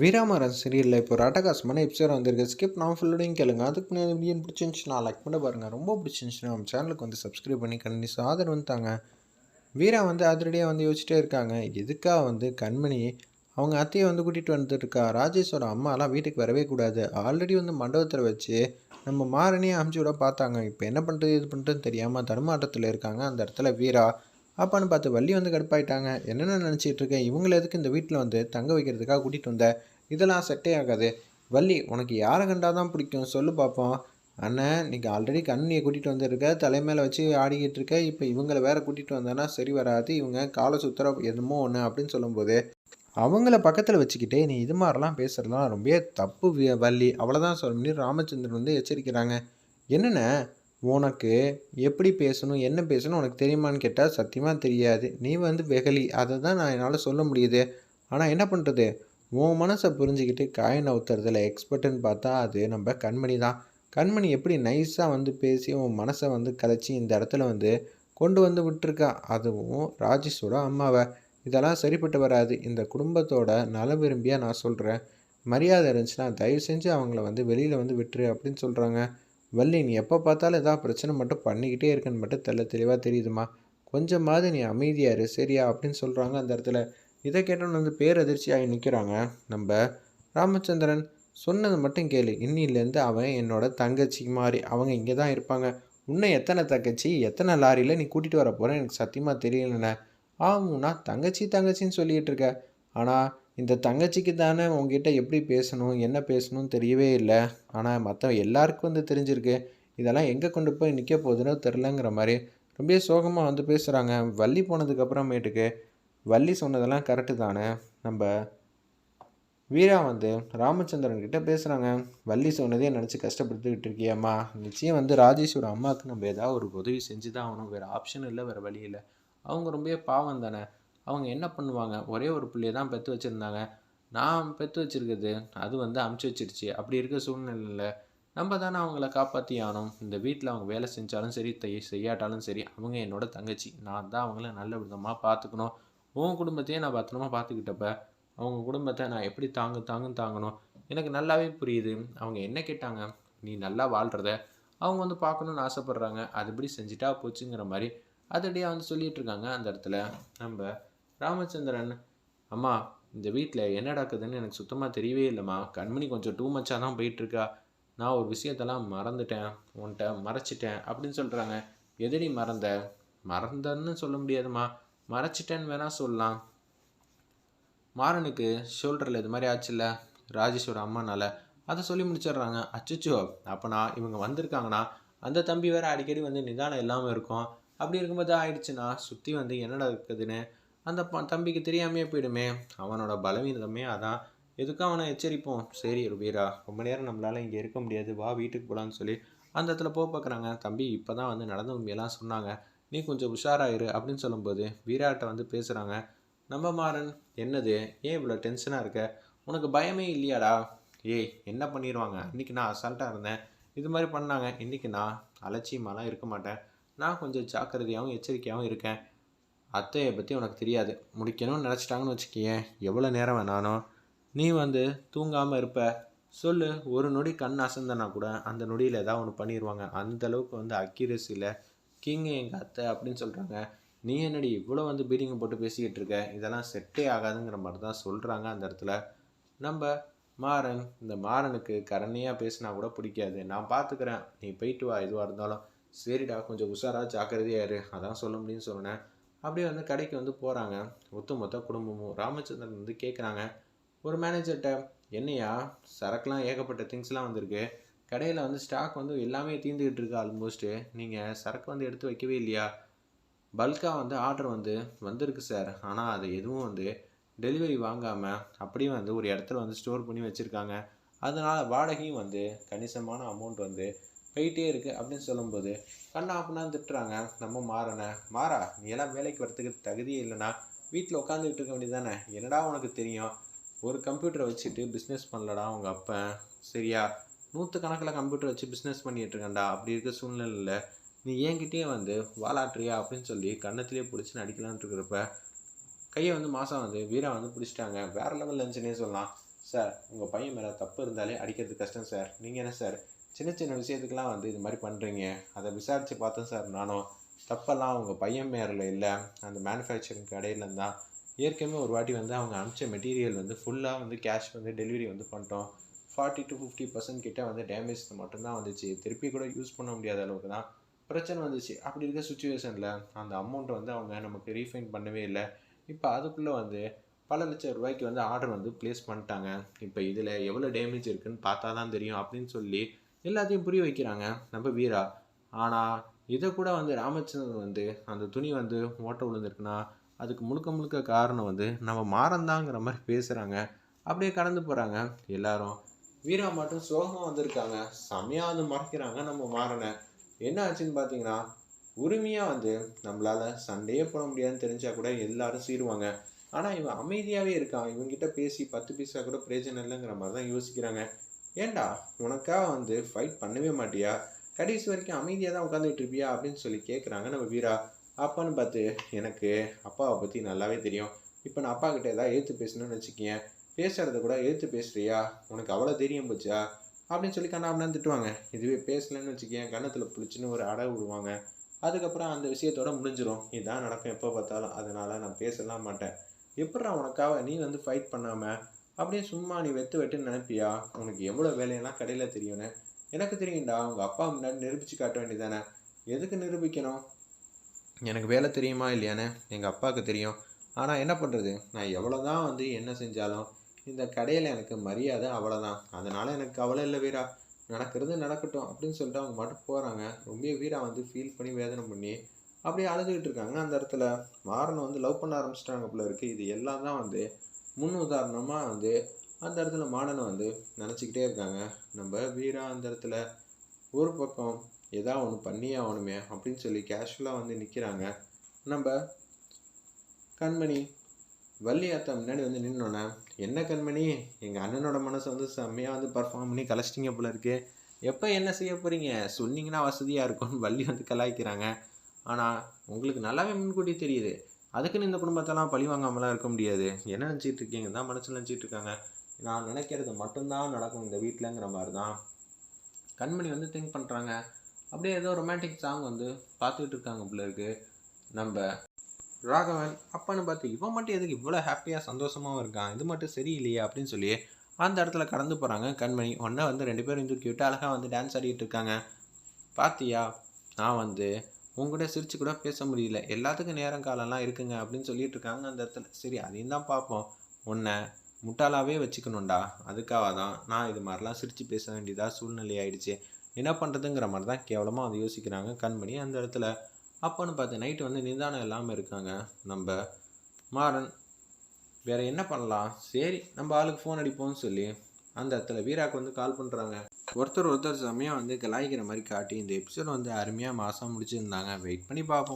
வீராமரன் சீரியலில் இப்போ ராட்டகாசமான எபிசோட் வந்திருக்கு. ஸ்கிப் நான் ஃபுல்லோடையும் கேளுங்க. அதுக்கு முன்னாடி வீடியோ பிடிச்சிருந்துச்சுன்னா லைக் பண்ண பாருங்கள் ரொம்ப பிடிச்சிருந்துச்சுன்னா நம்ம சேனலுக்கு வந்து சப்ஸ்கிரைப் பண்ணி கண்டிப்பாக ஆதரவு வந்துட்டாங்க வீரா வந்து அதிரடியாக வந்து யோசிச்சிட்டே இருக்காங்க. எதுக்காக வந்து கண்மணி? அவங்க அத்தையை வந்து கூட்டிகிட்டு வந்துட்டுருக்கா ராஜேஷோட அம்மாலாம் வீட்டுக்கு வரவே கூடாது. ஆல்ரெடி வந்து மண்டபத்தில் வச்சு நம்ம மாறனே அமுச்சு விட பார்த்தாங்க. இப்போ என்ன பண்ணுறது இது பண்ணுறதுன்னு தெரியாமல் தடுமாட்டத்தில் இருக்காங்க. அந்த இடத்துல வீரா அப்பான்னு பார்த்து வள்ளி வந்து கடுப்பாயிட்டாங்க. என்னென்ன நினச்சிட்டு இருக்கேன்? இவங்களை எதுக்கு இந்த வீட்டில் வந்து தங்க வைக்கிறதுக்காக கூட்டிகிட்டு வந்த? இதெல்லாம் செட்டே ஆகாது. வள்ளி உனக்கு யாரை கண்டா தான் பிடிக்கும்? சொல்லு பார்ப்போம் அண்ணன் நீங்கள் ஆல்ரெடி கண்ணியை கூட்டிகிட்டு வந்திருக்க தலைமையில் வச்சு ஆடிக்கிட்டு இருக்க இப்போ இவங்களை வேற கூட்டிகிட்டு வந்தேன்னா சரி வராது. இவங்க காலை சுத்தர என்னமோ ஒன்று அப்படின்னு சொல்லும்போது அவங்கள பக்கத்தில் வச்சுக்கிட்டே நீ இது மாதிரிலாம் பேசுகிறதுலாம் ரொம்ப தப்பு வள்ளி. அவ்வளோதான் சொல்லி ராமச்சந்திரன் வந்து எச்சரிக்கிறாங்க. என்னென்ன உனக்கு எப்படி பேசணும் என்ன பேசணும் உனக்கு தெரியுமான்னு கேட்டால் சத்தியமாக தெரியாது. நீ வந்து வெகலி அதை தான் நான் என்னால் சொல்ல முடியுது. ஆனால் என்ன பண்ணுறது உன் மனசை புரிஞ்சுக்கிட்டு காயின் அவுத்துறதுல எக்ஸ்பர்ட்டுன்னு பார்த்தா அது நம்ம கண்மணி தான். கண்மணி எப்படி நைஸாக வந்து பேசி உன் மனசை வந்து கலைச்சி இந்த இடத்துல வந்து கொண்டு வந்து விட்டுருக்கா? அதுவும் ராஜேஷோட அம்மாவை. இதெல்லாம் சரிப்பட்டு வராது. இந்த குடும்பத்தோட நல விரும்பியாக நான் சொல்கிறேன் மரியாதை இருந்துச்சுன்னா தயவு செஞ்சு அவங்கள வந்து வெளியில் வந்து விட்டுரு அப்படின்னு சொல்கிறாங்க வள்ளி நீ எப்போ பார்த்தாலும் ஏதாவது பிரச்சனை மட்டும் பண்ணிக்கிட்டே இருக்குன்னு மட்டும் தெல்ல தெளிவாக தெரியுதுமா? கொஞ்சமாவது நீ அமைதியாரு சரியா? அப்படின்னு சொல்கிறாங்க அந்த இடத்துல. இதை கேட்டோன்னு வந்து பேரதிர்ச்சியாகி நிற்கிறாங்க நம்ம ராமச்சந்திரன். சொன்னது மட்டும் கேளு. இன்னிலேருந்து அவன் என்னோட தங்கச்சி மாதிரி. அவங்க இங்கே தான் இருப்பாங்க. உன்னை எத்தனை தங்கச்சி எத்தனை லாரியில் நீ கூட்டிகிட்டு வர போகிறேன் எனக்கு சத்தியமாக தெரியலண்ணே. ஆமாண்ணா தங்கச்சி தங்கச்சின்னு சொல்லிகிட்டு இருக்க. ஆனால் இந்த தங்கச்சிக்கு தானே உங்ககிட்ட எப்படி பேசணும் என்ன பேசணும்னு தெரியவே இல்லை. ஆனால் மற்ற எல்லாருக்கும் வந்து தெரிஞ்சிருக்கு. இதெல்லாம் எங்கே கொண்டு போய் நிற்க போகுதுன்னு தெரிலங்கிற மாதிரி. ரொம்ப சோகமாக வந்து பேசுகிறாங்க வள்ளி போனதுக்கப்புறமேட்டுக்கு வள்ளி சொன்னதெல்லாம் கரெக்டு தானே. நம்ம வீரா வந்து ராமச்சந்திரன் கிட்ட பேசுகிறாங்க வள்ளி சொன்னதே நினச்சி கஷ்டப்படுத்துக்கிட்டு இருக்கியம்மா. நிச்சயம் வந்து ராஜேஷோட அம்மாவுக்கு நம்ம ஏதாவது ஒரு உதவி செஞ்சு தான் ஆகணும். வேறு ஆப்ஷன் இல்லை வேறு வழி இல்லை. அவங்க ரொம்ப பாவம் தானே. அவங்க என்ன பண்ணுவாங்க? ஒரே ஒரு பிள்ளையை தான் பெற்று வச்சுருந்தாங்க. நான் பெற்று வச்சுருக்குது அது வந்து அமுச்சு வச்சிருச்சு. அப்படி இருக்க சூழ்நிலையில் நம்ம தானே அவங்கள காப்பாற்றி ஆகணும். இந்த வீட்டில் அவங்க வேலை செஞ்சாலும் சரி செய்யாட்டாலும் சரி அவங்க என்னோட தங்கச்சி. நான் தான் அவங்கள நல்ல விதமாக பார்த்துக்கணும் உன் குடும்பத்தையே நான் பத்திரமா பார்த்துக்கிட்டப்ப அவங்க குடும்பத்தை நான் எப்படி தாங்கு தாங்கும் தாங்கணும்? எனக்கு நல்லாவே புரியுது. அவங்க என்ன கேட்டாங்க? நீ நல்லா வாழ்கிறத அவங்க வந்து பார்க்கணுன்னு ஆசைப்பட்றாங்க. அதுபடி செஞ்சுட்டா போச்சுங்கிற மாதிரி அதடியாக வந்து சொல்லிகிட்ருக்காங்க அந்த இடத்துல. நம்ம ராமச்சந்திரன் அம்மா இந்த வீட்டில் என்ன நடக்குதுன்னு எனக்கு சுத்தமாக தெரியவே இல்லைம்மா. கண்மணி கொஞ்சம் டூ மச்சாக தான் போயிட்டுருக்கா. நான் ஒரு விஷயத்தெல்லாம் மறந்துட்டேன். உன்கிட்ட மறைச்சிட்டேன். அப்படின்னு சொல்கிறாங்க எதிரி மறந்த? மறந்தன்னு சொல்ல முடியாதும்மா. மறைச்சிட்டேன்னு வேணால் சொல்லலாம். மாறனுக்கு ஷோல்டரில் இது மாதிரி ஆச்சுல்ல. ராஜேஷோட அம்மானால அதை சொல்லி முடிச்சிடுறாங்க. அச்சுச்சோ அப்போனா இவங்க வந்திருக்காங்கன்னா அந்த தம்பி வேறு அடிக்கடி வந்து நிதானம் இல்லாமல் இருக்கும். அப்படி இருக்கும்போது ஆயிடுச்சுன்னா சுற்றி வந்து என்னடா இருக்குதுன்னு அந்த ப- தம்பிக்கு தெரியாமையே போயிடுமே. அவனோட பலவீனமே அதான். எதுக்கும் அவனை எச்சரிப்போம்? சரி வீரா ரொம்ப நேரம் நம்மளால இங்கே இருக்க முடியாது. வா வீட்டுக்கு போகலான்னு சொல்லி அந்த இடத்துல போக பார்க்குறாங்க தம்பி இப்போ தான் வந்து நடந்த உண்மையெல்லாம் சொன்னாங்க. நீ கொஞ்சம் உஷாராயிரு அப்படின்னு சொல்லும்போது வீராட்ட வந்து பேசுகிறாங்க நம்ம மாறன் என்னது? ஏன் இவ்வளோ டென்ஷனாக இருக்க? உனக்கு பயமே இல்லையாடா? ஏய் என்ன பண்ணிடுவாங்க இன்றைக்கி நான் அசால்ட்டாக இருந்தேன். இது மாதிரி பண்ணாங்க. இன்றைக்கி நான் அலட்சியமாலாம் இருக்க மாட்டேன். நான் கொஞ்சம் ஜாக்கிரதையாகவும் எச்சரிக்கையாகவும் இருக்கேன். அத்தையை பற்றி உனக்கு தெரியாது. முடிக்கணும்னு நினச்சிட்டாங்கன்னு வச்சுக்கியேன் எவ்வளோ நேரம் வேணாலும். நீ வந்து தூங்காமல் இருப்ப. சொல்லு ஒரு நொடி கண் அசந்தனா கூட அந்த நொடியில் ஏதாவது ஒன்று பண்ணிடுவாங்க அந்தளவுக்கு வந்து அக்யூரஸியில் கிங் எங்கள் அத்தை அப்படின்னு சொல்கிறாங்க நீ என்னடி இவ்வளோ வந்து பீடிங்கை போட்டு பேசிக்கிட்டு இருக்க? இதெல்லாம் செட்டே ஆகாதுங்கிற மாதிரி தான் சொல்கிறாங்க அந்த இடத்துல. நம்ம மாறன் இந்த மாறனுக்கு கரணையாக பேசினா கூட பிடிக்காது. நான் பார்த்துக்கிறேன் நீ போயிட்டு வா எதுவாக இருந்தாலும். சரிடா கொஞ்சம் உஷாரா ஜாக்கிரதையா இரு. அதான் சொல்ல முடியும்னு சொன்னேன். அப்படியே வந்து கடைக்கு வந்து போகிறாங்க ஒட்டுமொத்த குடும்பமும் ராமச்சந்திரன் வந்து கேட்குறாங்க ஒரு மேனேஜர்கிட்ட என்னையா சரக்குலாம் ஏகப்பட்ட திங்ஸ்லாம் வந்திருக்கு. கடையில் வந்து ஸ்டாக் வந்து எல்லாமே தீர்ந்துக்கிட்டு இருக்கு ஆல்மோஸ்ட்டு நீங்கள் சரக்கு வந்து எடுத்து வைக்கவே இல்லையா? பல்காக வந்து ஆர்டர் வந்து வந்திருக்கு சார் ஆனால் அது எதுவும் வந்து டெலிவரி வாங்காமல் அப்படியே வந்து ஒரு இடத்துல வந்து ஸ்டோர் பண்ணி வச்சுருக்காங்க. அதனால் வாடகையும் வந்து கணிசமான அமௌண்ட் வந்து போயிட்டே இருக்குது அப்படின்னு சொல்லும்போது கண்ணா அப்படின்னா திட்டுறாங்க. நம்ம மாறன. மாறா நீ எல்லாம் வேலைக்கு வரத்துக்கு தகுதியே இல்லைனா வீட்டில் உட்காந்துக்கிட்டு இருக்க வேண்டியதானே என்னடா உனக்கு தெரியும்? ஒரு கம்ப்யூட்டரை வச்சுட்டு பிஸ்னஸ் பண்ணலடா உங்கள் அப்பன் சரியா? நூற்று கணக்கில் கம்ப்யூட்டர் வச்சு பிஸ்னஸ் பண்ணிட்டுருக்கேன்டா அப்படி இருக்க சூழ்நிலையில் நீ என்கிட்டயே வந்து வாலாட்டுறியா அப்படின்னு சொல்லி கண்ணத்திலே பிடிச்சி நடிக்கலான்ட்டு இருக்கிறப்ப கையை வந்து மாதம் வந்து வீரா வந்து பிடிச்சிட்டாங்க. வேறு லெவல் இருந்துச்சுன்னே சொல்லலாம். சார் உங்கள் பையன் மேலே தப்பு இருந்தாலே அடிக்கிறது கஷ்டம் சார். நீங்கள் என்ன சார்? சின்ன சின்ன விஷயத்துக்கெலாம் வந்து இது மாதிரி பண்ணுறீங்க அதை விசாரித்து பார்த்தேன் சார். நானும் தப்பெல்லாம் உங்கள் பையன் மேரில் இல்லை. அந்த மேனுஃபேக்சரிங் கடையில் தான் ஏற்கனவே ஒரு வாட்டி வந்து அவங்க அனுப்பிச்ச மெட்டீரியல் வந்து ஃபுல்லாக வந்து கேஷ் வந்து டெலிவரி வந்து பண்ணிட்டோம். ஃபார்ட்டி டு ஃபிஃப்டி பர்சன்ட் கிட்டே வந்து டேமேஜ் மட்டும்தான் வந்துச்சு. திருப்பி கூட யூஸ் பண்ண முடியாத அளவுக்கு தான் பிரச்சனை வந்துச்சு. அப்படி இருக்க சுச்சுவேஷனில் அந்த அமௌண்ட்டை வந்து அவங்க நமக்கு ரீஃபைண்ட் பண்ணவே இல்லை. இப்போ அதுக்குள்ளே வந்து பல லட்சம் ரூபாய்க்கு வந்து ஆர்டர் வந்து ப்ளேஸ் பண்ணிட்டாங்க. இப்போ இதில் எவ்வளோ டேமேஜ் இருக்குன்னு பார்த்தா தான் தெரியும் அப்படின்னு சொல்லி எல்லாத்தையும் புரிய வைக்கிறாங்க நம்ம வீரா. ஆனால் இதை கூட வந்து ராமச்சந்திரன் வந்து அந்த துணி வந்து ஓட்ட விழுந்திருக்குன்னா அதுக்கு முழுக்க முழுக்க காரணம் வந்து நம்ம மாறந்தாங்கிற மாதிரி பேசுகிறாங்க அப்படியே கடந்து போகிறாங்க எல்லாரும். வீரா மட்டும் சோகமாக வந்திருக்காங்க. செம்மையாக வந்து மறைக்கிறாங்க நம்ம மாறனை. என்ன ஆச்சுன்னு பார்த்தீங்கன்னா உரிமையாக வந்து நம்மளால் சண்டையே போட முடியாதுன்னு தெரிஞ்சால் கூட எல்லாரும் சீருவாங்க. ஆனால் இவன் அமைதியாகவே இருக்கான். இவங்கிட்ட பேசி பத்து பைசா கூட பிரயோஜனம் இல்லைங்கிற மாதிரி தான் யோசிக்கிறாங்க. ஏன்டா உனக்காக வந்து ஃபைட் பண்ணவே மாட்டியா? கடைசி வரைக்கும் அமைதியாக தான் உட்காந்துட்டு இருப்பியா அப்படின்னு சொல்லி கேட்குறாங்க நம்ம வீரா. அப்பான்னு பார்த்து எனக்கு அப்பாவை பற்றி நல்லாவே தெரியும். இப்போ நான் அப்பா கிட்ட ஏதாவது ஏற்று பேசணும்னு வச்சுக்கேன் பேசுகிறத கூட ஏற்று பேசுறியா? உனக்கு அவ்வளோ தெரியும் போச்சா? அப்படின்னு சொல்லி கண்ணா அப்படின்னு திட்டுவாங்க. இதுவே பேசலன்னு வச்சுக்கேன் கன்னத்தில் பிடிச்சின்னு ஒரு அடை விடுவாங்க. அதுக்கப்புறம் அந்த விஷயத்தோட முடிஞ்சிடும் இதான் நடக்கும். எப்போ பார்த்தாலும். அதனால் நான் பேசலாம் மாட்டேன். எப்படா உனக்காக நீ வந்து ஃபைட் பண்ணாமல் அப்படியே சும்மா நீ வெத்து வெட்டுன்னு நினைப்பியா? உனக்கு எவ்வளோ வேலையெல்லாம் கடையில் தெரியும்னு? எனக்கு தெரியும்டா உங்கள் அப்பா முன்னாடி நிரூபித்து காட்ட வேண்டியதானே எதுக்கு நிரூபிக்கணும்? எனக்கு வேலை தெரியுமா இல்லையானே எங்கள் அப்பாவுக்கு தெரியும். ஆனால் என்ன பண்ணுறது நான் எவ்வளோ தான் வந்து என்ன செஞ்சாலும் இந்த கடையில் எனக்கு மரியாதை அவ்வளோதான் அதனால் எனக்கு கவலை இல்லை வீரா. நடக்கிறது நடக்கட்டும் அப்படின்னு சொல்லிட்டு அவங்க மட்டும் போகிறாங்க ரொம்ப வீரா வந்து ஃபீல் பண்ணி வேதனை பண்ணி அப்படியே அழுதுகிட்டு இருக்காங்க அந்த இடத்துல. மாறனை வந்து லவ் பண்ண ஆரம்பிச்சிட்டாங்க போல இருக்குது இது எல்லாம் தான் வந்து முன் உதாரணமாக வந்து அந்த இடத்துல மாடனை வந்து நினச்சிக்கிட்டே இருக்காங்க. நம்ம வீரா அந்த இடத்துல ஒரு பக்கம் ஏதாவது ஒன்று பண்ணியே ஆகணுமே அப்படின்னு சொல்லி கேஷுவலாக வந்து நிற்கிறாங்க நம்ம கண்மணி வள்ளி அத்தை முன்னாடி வந்து நின்னோன்னே என்ன கண்மணி? எங்கள் அண்ணனோட மனசை வந்து செம்மையாக வந்து பர்ஃபார்ம் பண்ணி கலைச்சிட்டிங்க போல இருக்குது எப்போ என்ன செய்ய போகிறீங்க சொன்னீங்கன்னா வசதியாக இருக்கும்னு வள்ளி வந்து கலாய்க்கிறாங்க. ஆனால் உங்களுக்கு நல்லாவே முன்கூட்டி தெரியுது. அதுக்குன்னு இந்த குடும்பத்தெல்லாம் பழி வாங்காமலாம் இருக்க முடியாது. என்ன நினச்சிட்டு இருக்கீங்க? தான் மனசில் நினச்சிட்டு இருக்காங்க. நான் நினைக்கிறது மட்டும்தான் நடக்கும் இந்த வீட்டிலங்கிற மாதிரி தான் கண்மணி வந்து திங்க் பண்ணுறாங்க அப்படியே ஏதோ ரொமான்டிக் சாங் வந்து பார்த்துக்கிட்டு இருக்காங்க பிள்ளைக்கு நம்ம ராகவன் அப்பான்னு பார்த்து இவன் மட்டும் எதுக்கு இவ்வளோ ஹாப்பியாக சந்தோஷமாகவும் இருக்கான்? இது மட்டும் சரியில்லையே அப்படின்னு சொல்லி அந்த இடத்துல கடந்து போகிறாங்க கண்மணி. ஒன்றை வந்து ரெண்டு பேரும் தூக்கி விட்டு அழகாக வந்து டான்ஸ் ஆடிக்கிட்டு இருக்காங்க. பார்த்தியா நான் வந்து உங்கள்கிட்ட சிரிச்சு கூட பேச முடியல. எல்லாத்துக்கும் நேரம் காலம்லாம் இருக்குங்க அப்படின்னு சொல்லிட்டு இருக்காங்க அந்த இடத்துல. சரி அதையும் தான் பார்ப்போம். உன்னை முட்டாளாகவே வச்சுக்கணும்டா. அதுக்காக தான் நான் இது மாதிரிலாம் சிரித்து பேச வேண்டியதாக சூழ்நிலை ஆயிடுச்சு. என்ன பண்ணுறதுங்கிற மாதிரி தான் கேவலமாக அதை யோசிக்கிறாங்க கண்மணி அந்த இடத்துல. அப்போன்னு பார்த்து நைட்டு வந்து நிதானம் இல்லாமல் இருக்காங்க. நம்ம மாறன் வேற என்ன பண்ணலாம்? சரி நம்ம ஆளுக்கு ஃபோன் அடிப்போம்னு சொல்லி அந்த இடத்துல வீராக்கு வந்து கால் பண்ணுறாங்க ஒருத்தர் ஒருத்தர் சமயம் வந்து கலாய்க்கிற மாதிரி காட்டி இந்த எபிசோட் வந்து அருமையாக மாதம் முடிச்சிருந்தாங்க. வெயிட் பண்ணி பார்ப்போம்.